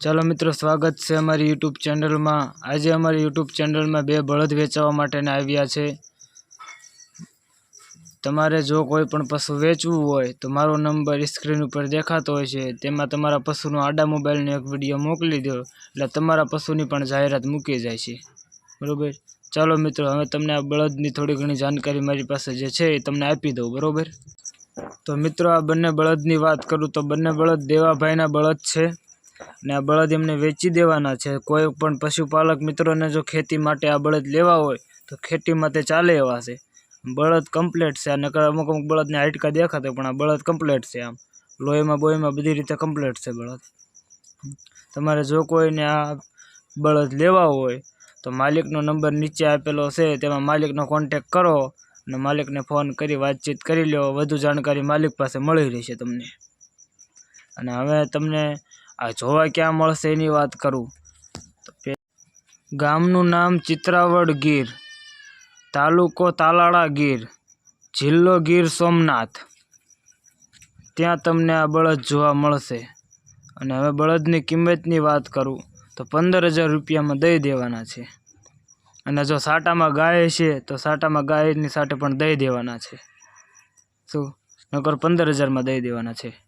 ચાલો મિત્રો, સ્વાગત છે અમારી યુટ્યુબ ચેનલમાં. આજે અમારી યુટ્યુબ ચેનલમાં બે બળદ વેચવા માટેના આવ્યા છે. તમારે જો કોઈ પણ પશુ વેચવું હોય, તો મારો નંબર સ્ક્રીન ઉપર દેખાતો હોય છે. તેમાં તમારા પશુનો આડા મોબાઈલનો એક વીડિયો મોકલી દો, એટલે તમારા પશુની પણ જાહેરાત મૂકી જાય છે. બરાબર? ચાલો મિત્રો, હવે તમને આ બળદની થોડી ઘણી જાણકારી મારી પાસે જે છે એ તમને આપી દઉં, બરોબર? તો મિત્રો, આ બંને બળદની વાત કરું તો બંને બળદ દેવાભાઈના બળદ છે. અને આ બળદ એમને વેચી દેવાના છે. કોઈ પણ પશુપાલક મિત્રોને જો ખેતી માટે આ બળદ લેવા હોય, તો ખેતીમાં તે ચાલે એવા છે. બળદ કમ્પ્લેટ છે. નકર અમુક અમુક બળદને હાઇટકા દેખાતો, પણ આ બળદ કમ્પ્લેટ છે આમ. લોહીમાં બોહીમાં બધી રીતે કમ્પ્લેટ છે બળદ. તમારે જો કોઈને આ બળદ લેવા હોય, તો માલિકનો નંબર નીચે આપેલો છે. તેમાં માલિકનો કોન્ટેક કરો અને માલિકને ફોન કરી વાતચીત કરી લો વધુ જાણકારી માલિક પાસે મળી રહેશે તમને. અને હવે તમને આ જોવા ક્યાં મળશે એની વાત કરું? ગામનું નામ ચિત્રાવડ ગીર, તાલુકો તાલાળા ગીર, જિલ્લો ગીર સોમનાથ. ત્યાં તમને આ બળદ જોવા મળશે. અને હવે બળદની કિંમતની વાત કરું, તો પંદર હજાર રૂપિયામાં દઈ દેવાના છે. અને જો સાટામાં ગાય છે, તો સાટામાં ગાયની સાથે પણ દઈ દેવાના છે. શું? નકર પંદર હજારમાં દઈ દેવાના છે.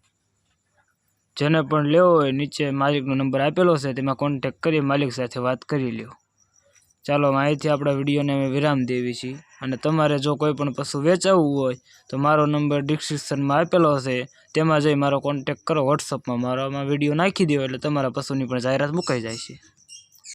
જેને પણ લેવો હોય નીચે માલિકનો નંબર આપેલો છે, તેમાં કોન્ટેક કરી માલિક સાથે વાત કરી લ્યો. ચાલો અહીંથી આપણા વિડીયોને અમે વિરામ દેવી છીએ. અને તમારે જો કોઈ પણ પશુ વેચાવવું હોય, તો મારો નંબર ડિસ્ક્રિપ્શનમાં આપેલો હશે તેમાં જઈ મારો કોન્ટેક કરો વોટ્સઅપમાં મારામાં વીડિયો નાખી દો એટલે તમારા પશુની પણ જાહેરાત મુકાઈ જાય છે.